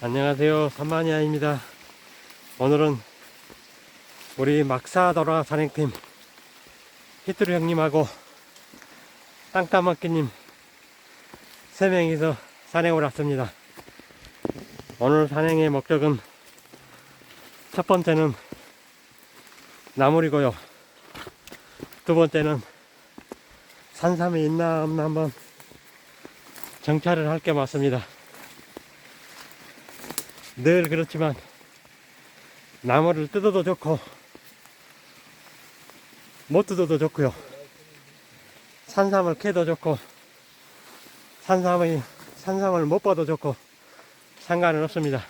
안녕하세요. 산마니아입니다. 오늘은 우리 막사더라 산행팀 히트루 형님하고 땅따먹기님 세 명이서 산행을 왔습니다. 오늘 산행의 목적은 첫 번째는 나물이고요. 두 번째는 산삼이 있나 없나 한번 정찰을 할 게 맞습니다. 늘 그렇지만 나무를 뜯어도 좋고 못 뜯어도 좋고요. 산삼을 캐도 좋고 산삼의 산삼을 못 봐도 좋고 상관은 없습니다.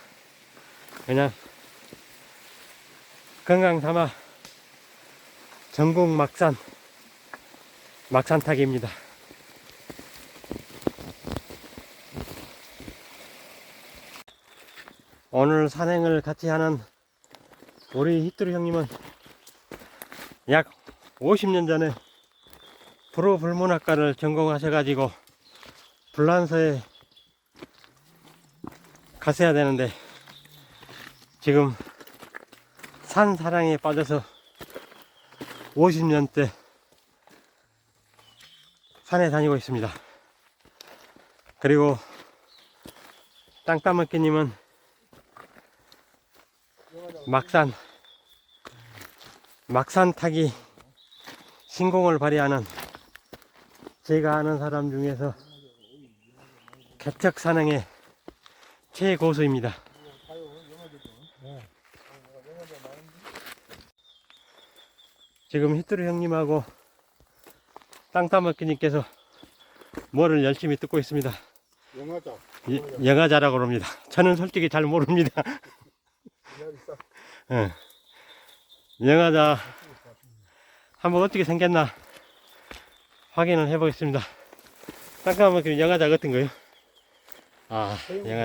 그냥 건강 삼아 전국 막산 막산 타기입니다. 오늘 산행을 같이 하는 우리 히트루 형님은 약 50년 전에 프로 불문학과를 전공하셔가지고 불란서에 가셔야 되는데 지금 산 사랑에 빠져서 50년째 산에 다니고 있습니다. 그리고 땅따먹기님은 막산 막산 타기 신공을 발휘하는 제가 아는 사람 중에서 개척 산행의 최고수입니다. 지금 히트루 형님하고 땅따먹기님께서 뭐를 열심히 듣고 있습니다. 영화자. 예, 영화자라고 그럽니다. 저는 솔직히 잘 모릅니다. 예. 영화자 한번 어떻게 생겼나 확인을 해보겠습니다. 잠깐만 그 영화자 같은 거요? 아 그래.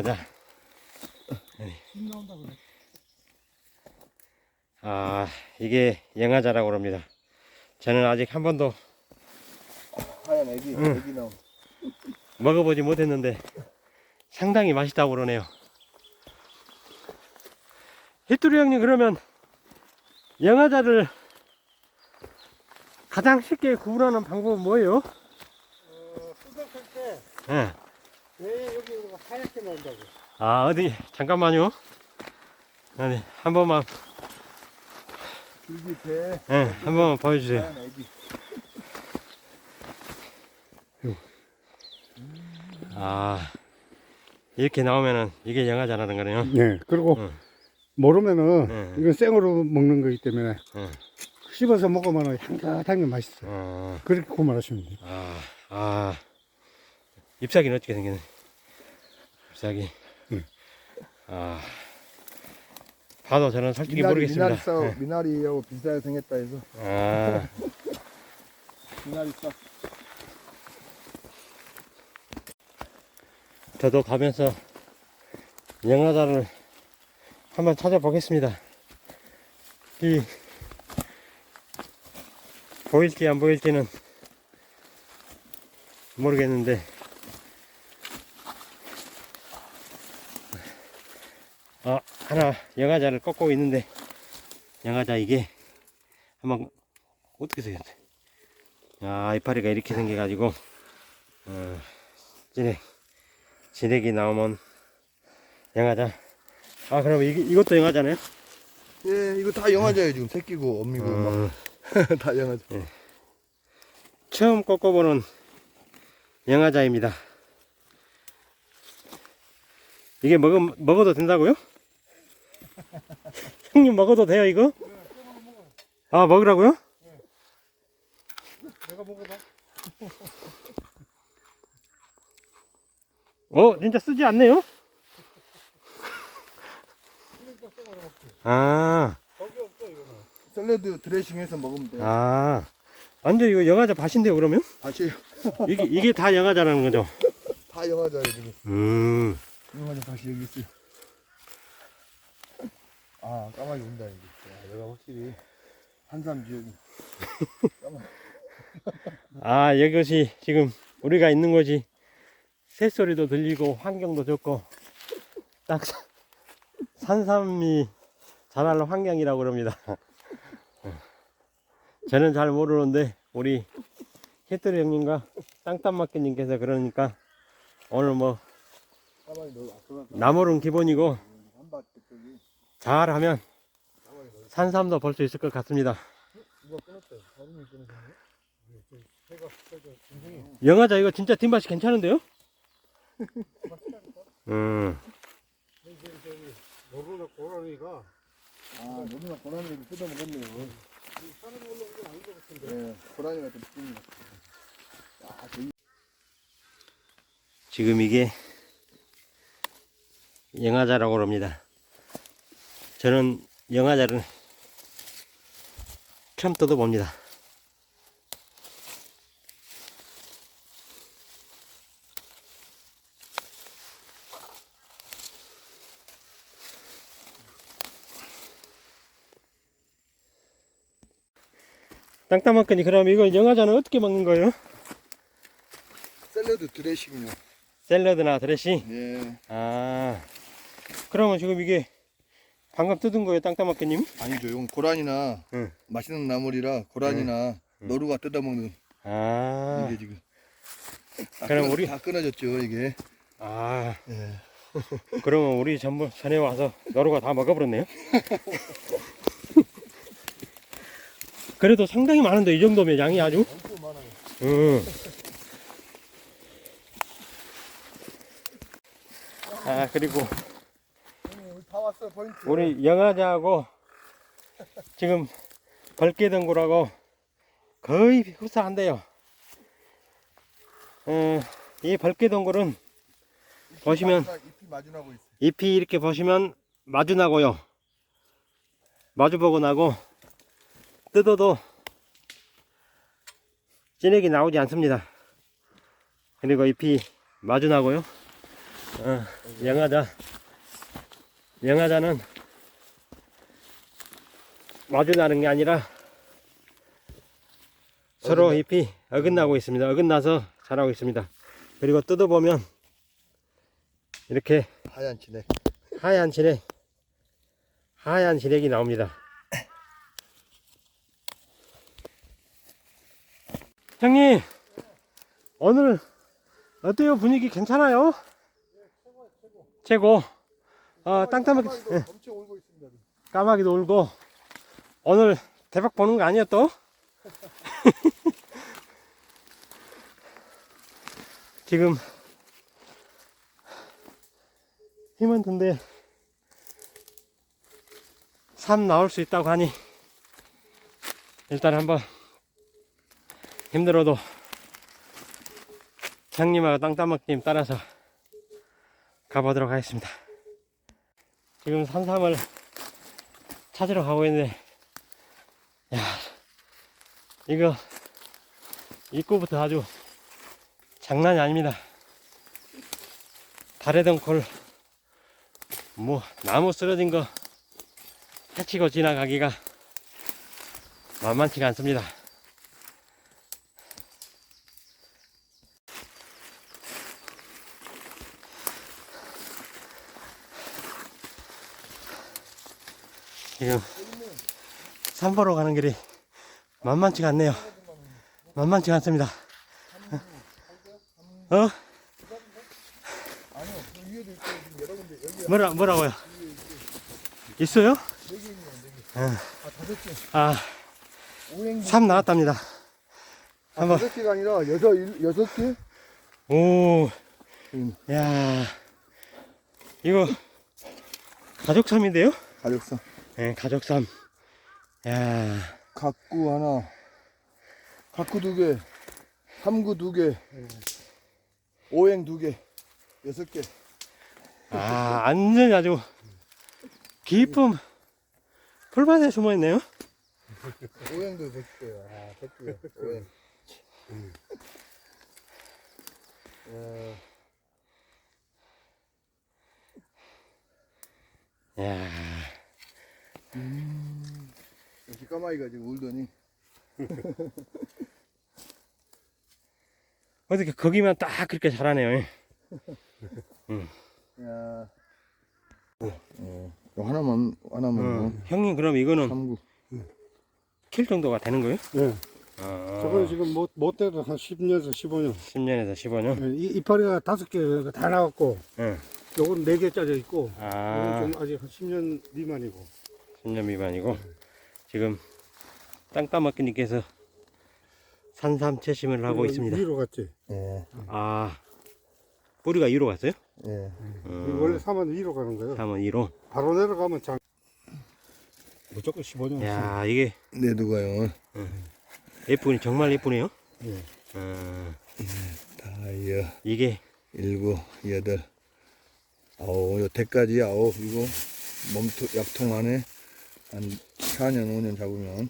아 이게 영화자라고 그럽니다. 저는 아직 한 번도 하얀 애기, 응. 애기 나온. 먹어보지 못했는데 상당히 맛있다고 그러네요. 히뚜리 형님 그러면 영화자를 가장 쉽게 구분하는 방법은 뭐예요? 어, 수석할 때, 예. 왜 여기 하얗게 나온다고? 아 어디 잠깐만요. 아니 한 번만 줄기 배, 예, 한 번만 보여주세요. 하얀 애기. 아 이렇게 나오면은 이게 영화자라는 거네요. 네, 그리고 응. 모르면은 응. 이건 생으로 먹는 거기 때문에 응. 씹어서 먹으면 향긋하게 맛있어요. 어, 그렇게 구분하시면 돼요. 아, 아 잎사귀는 어떻게 생겼네? 잎사귀. 응. 아 봐도 저는 솔직히 미나리, 모르겠습니다. 미나리 싸, 예. 미나리하고 비슷하게 생겼다 해서. 아, 미나리 싸. 저도 가면서 영화자를 한번 찾아보겠습니다. 이 보일지 안 보일지는 모르겠는데 아 하나 영화자를 꺾고 있는데 영화자 이게 한번 어떻게 생겼대? 아 이파리가 이렇게 생겨가지고 어, 진행 진액이 나오면 영화자. 아 그럼 이, 이것도 영화자네요? 예, 이거 다 영화자예요, 지금. 새끼고, 어미고, 어, 막. 다 영화자. 처음 꺾어보는 영화자입니다. 이게 먹어, 먹어도 된다고요? 형님 먹어도 돼요 이거? 아 먹으라고요? 내가 먹어봐. 어 진짜 쓰지 않네요? 아, 거기 없어, 이거는. 샐러드 드레싱해서 먹으면 돼. 아, 완전 이거 영화자 밭인데요 그러면? 다시, 이게, 이게 다 영화자라는 거죠? 다 영화자예요, 지금. 음. 영화자 다시 여기 있어요. 아, 까마귀 온다, 이제. 야, 내가 확실히 한삼 지역이. 아, 여기것이 지금 우리가 있는 곳이 새소리도 들리고 환경도 좋고 딱 사- 산삼이 자랄 환경이라고 그럽니다. 저는 잘 모르는데 우리 히트리 형님과 땅땅마켓님께서 그러니까 오늘 뭐 나물은 기본이고. 잘하면. 산삼도 볼 수 있을 것 같습니다. 영화자 이거 진짜 뒷맛이 괜찮은데요? 음, 저기 저기 노루나 고라니가 아 너무나 고라니를 뜯어 먹었네요. 사람 올라온 건 아닌 것 같은데. 네, 고라니가 좀 뜯는 것 같아요. 아, 지금 이게 영화자라고 합니다. 저는 영화자를 처음 뜯어봅니다. 땅땅먹거니 그럼 이거 영화자는 어떻게 먹는 거예요? 샐러드 드레싱요. 샐러드나 드레싱? 예. 아, 그러면 지금 이게 방금 뜯은 거예요, 땅따먹개님? 아니죠. 이건 고라니나 응. 맛있는 나물이라 고라니나 노루가 뜯어먹는 아, 이게 지금. 다 그럼 끊어- 우리- 다 끊어졌죠 이게. 아, 예. 그러면 우리 전부 전에 와서 너루가 다 먹어버렸네요. 그래도 상당히 많은데 이 정도면 양이 아주. 음. 아 그리고 우리 영화자하고 지금 벌개등굴하고 거의 흡사한데요. 어, 이 벌개등굴은 보시면. 잎이 이렇게 보시면 마주 나고요. 마주 보고 나고 뜯어도 진액이 나오지 않습니다. 그리고 잎이 마주 나고요. 어, 영화자 영화자는 마주 나는 게 아니라 서로 잎이 어긋나고 있습니다. 어긋나서 자라고 있습니다. 그리고 뜯어보면 이렇게 하얀 진액. 하얀 진액, 하얀 진액이 나옵니다. 형님, 오늘 어때요? 분위기 괜찮아요? 최고. 어, 땅따먹, 까마귀도 엄청 울고 있습니다. 까마귀도 울고, 오늘 대박 보는 거 아니야 또? 지금 힘은 든데 삶 나올 수 있다고 하니 일단 한번 힘들어도 장님하고 땅따먹님 따라서 가보도록 하겠습니다. 지금 산삼을 찾으러 가고 있는데 야 이거 입구부터 아주 장난이 아닙니다. 다래덩굴 뭐 나무 쓰러진 거 해치고 지나가기가 만만치가 않습니다. 지금 산 보러 가는 길이 만만치가 않네요. 만만치가 않습니다. 어? 뭐라, 뭐라고요? 있어요? 응. 아 다섯 개. 아. 삼 나왔답니다. 아, 한번. 다섯 개가 아니라 여섯 일- 여섯 개. 오, 음. 야, 이거 가족삼인데요? 가격상. 네, 가족삼. 야, 각구 하나. 각구 두 개. 삼구 두 개. 오행 두 개. 여섯 개. 아, 완전히 아주 깊은 풀밭에 숨어 있네요. 오행도 백 개야. 아, 백 개. 오행. 야, 야, 역시 까마귀가 지금 울더니 어떻게 거기만 딱 그렇게 잘하네요. 야. 어. 요 하나만 하나만 어. 형님 그럼 이거는 3구 킬 정도가 되는 거예요? 예. 아, 저거는 지금 못, 못 돼도 한 10년에서 15년. 10년에서 15년. 예, 이, 이파리가 다섯 개 다 나왔고, 응. 요건 네 개 짜져 있고, 아, 요건 좀 아직 한 10년 미만이고. 10년 미만이고 지금 땅 따먹기님께서 산삼 채심을 하고 이거 있습니다. 위로 갔지. 예. 아, 뿌리가 위로 갔어요? 예. 음, 원래 사면 위로 가는 거예요. 3원 2로. 바로 내려가면 장. 무조건 15년. 야, 이게 네 누가요? 예쁘니 정말 예쁘네요. 예. 어, 다여 이게 일곱 여덟 아홉 요 대까지 아홉 이거 몸통 약통 안에 한 4년 5년 잡으면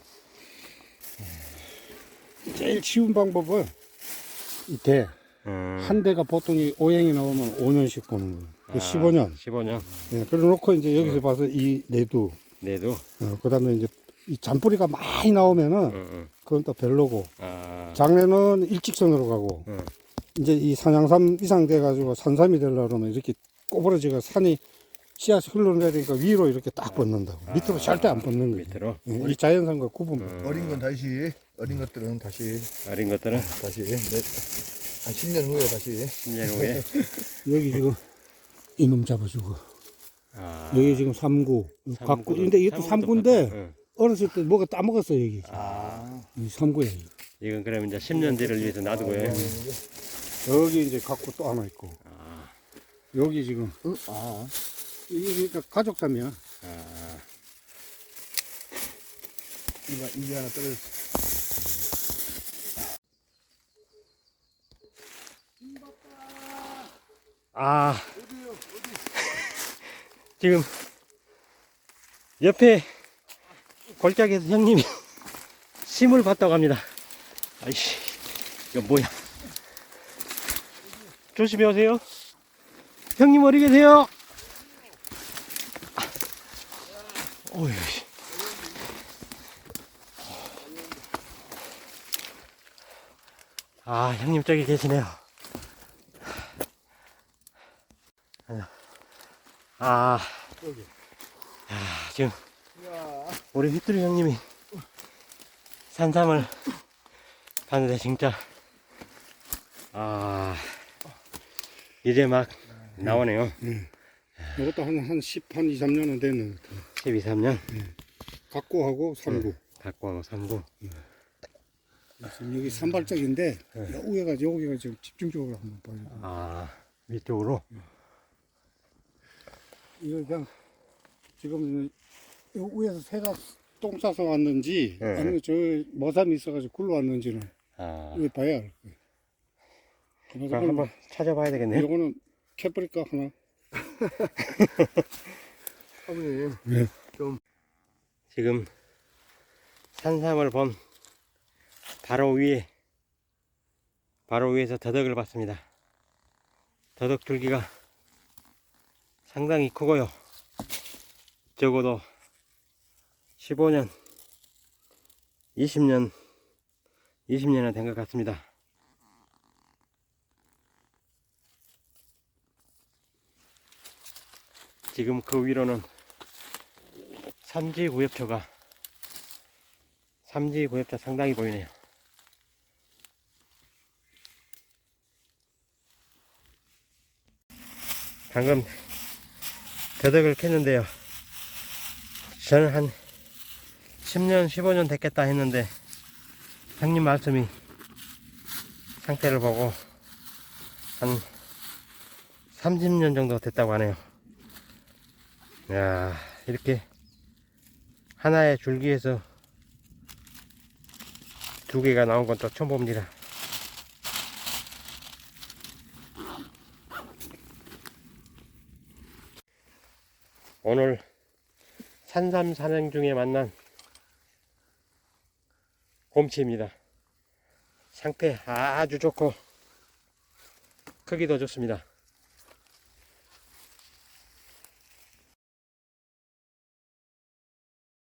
제일 쉬운 방법은 이 대. 음, 한 대가 보통 이 오행이 나오면 5년씩 보는 거예요. 그 15년. 15년. 예, 그래 놓고 이제 여기서 봐서 이 내두, 네도. 어, 그 다음에 이제 이 잔뿌리가 많이 나오면은 응, 응. 그건 또 별로고, 아, 장래는 일직선으로 가고, 응. 이제 이 산양삼 이상 돼가지고 산삼이 되려고 그러면 이렇게 꼬부러지가 산이 씨앗이 흘러내리니까 위로 이렇게 딱 뻗는다고. 밑으로 절대 안 뻗는 거예요. 밑으로. 예, 이 자연산과 구분. 음, 어린 건 다시 어린 것들은 다시 어린 것들은 다시 네, 한 10년 후에 다시 10년 후에. 여기 지금 이놈 잡아주고, 아, 여기 지금 삼구, 삼구. 근데 이것도 삼구도 삼구인데. 응. 어렸을 때 뭐가 따먹었어, 여기. 아 이 삼구야. 이건 그럼 이제 10년 뒤를 위해서 놔두고요. 여기 이제 갖고 또 하나 있고 아, 여기 지금 응? 아 이게 그러니까 가족담이야 아, 이거 이게 하나 떨어졌어 아. 지금 옆에 골짜기에서 형님이 심을 봤다고 합니다. 아이씨, 이거 뭐야? 조심히 오세요. 형님 어디 계세요? 아, 형님 저기 계시네요. 아, 여기. 야, 지금 우리 휘뚜리 형님이 산삼을 봤는데 진짜 아 이제 막 나오네요. 이것도 한, 한 10, 한 2, 3년은 되는 것 같아 12, 3년 각고하고 삼구. 갖고 하고 삼고 지금 여기 산발적인데 여기가 여기가 지금 집중적으로 한번 봐요. 아 위쪽으로? 이거 그냥 지금 요 위에서 새가 똥 싸서 왔는지 네. 아니면 저 머삼이 있어가지고 굴러 왔는지는 아. 이거 봐야 알 거예요. 그럼 한번 찾아봐야 되겠네요. 이거는 캐프리카 하나? 사모님 지금 산삼을 본 바로 위에 바로 위에서 더덕을 봤습니다. 더덕 줄기가 상당히 크고요. 적어도 15년, 20년, 20년은 된것 같습니다. 지금 그 위로는 삼지 구엽초가 삼지 구엽차 상당히 보이네요. 방금 더덕을 캤는데요. 저는 한 10년, 15년 됐겠다 했는데 형님 말씀이 상태를 보고 한 30년 정도 됐다고 하네요. 야 이렇게 하나의 줄기에서 두 개가 나온 건 또 처음 봅니다. 오늘 산삼 산행 중에 만난 곰치입니다. 상태 아주 좋고 크기도 좋습니다.